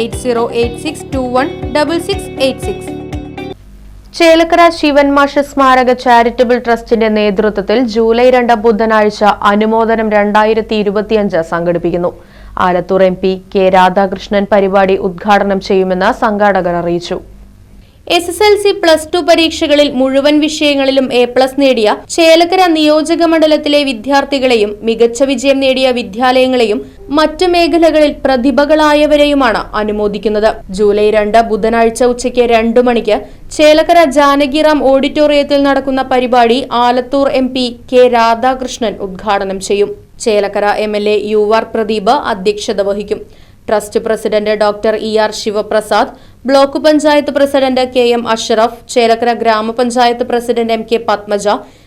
Eight Chelakkara ശിവൻമാഷ സ്മാരക charitable ട്രസ്റ്റിന്റെ നേതൃത്വത്തിൽ ജൂലൈ രണ്ട് ബുധനാഴ്ച അനുമോദനം രണ്ടായിരത്തി ഇരുപത്തിയഞ്ച് സംഘടിപ്പിക്കുന്നു. Alathur M P K Radhakrishnan പരിപാടി ഉദ്ഘാടനം ചെയ്യുമെന്ന് സംഘാടകർ അറിയിച്ചു. S S L C plus two പരീക്ഷകളിൽ മുഴുവൻ വിഷയങ്ങളിലും എ പ്ലസ് നേടിയ ചേലക്കര നിയോജക മണ്ഡലത്തിലെ വിദ്യാർത്ഥികളെയും മികച്ച വിജയം നേടിയ വിദ്യാലയങ്ങളെയും മറ്റു മേഖലകളിൽ പ്രതിഭകളായവരെയുമാണ് അനുമോദിക്കുന്നത്. ജൂലൈ രണ്ട് ബുധനാഴ്ച ഉച്ചയ്ക്ക് രണ്ടു മണിക്ക് ചേലക്കര ജാനകിറാം ഓഡിറ്റോറിയത്തിൽ നടക്കുന്ന പരിപാടി Alathur M P K Radhakrishnan ഉദ്ഘാടനം ചെയ്യും. Chelakkara M L A U R Pradeep അധ്യക്ഷത വഹിക്കും. Trust president doctor E R Sivaprasad block panchayat president K M Ashraf Chelakkara grama panchayat president M K Padmaja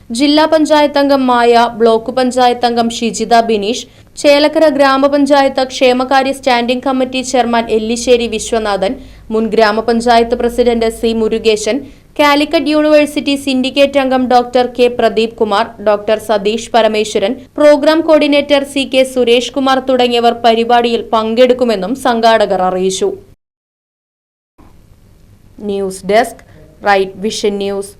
ജില്ലാ പഞ്ചായത്ത് അംഗം മായ ബ്ലോക്ക് പഞ്ചായത്ത് അംഗം ഷിജിത ബിനീഷ് ചേലക്കര ഗ്രാമപഞ്ചായത്ത് ക്ഷേമകാര്യ standing committee chairman Ellissery Viswanathan മുൻ grama panchayat president C Murukesan Calicut university syndicate അംഗം doctor K Pradeep Kumar doctor Satheesh Parameswaran programme coordinator C K Suresh Kumar തുടങ്ങിയവർ പരിപാടിയിൽ പങ്കെടുക്കുമെന്നും സംഘാടകർ അറിയിച്ചു. News desk right vision news.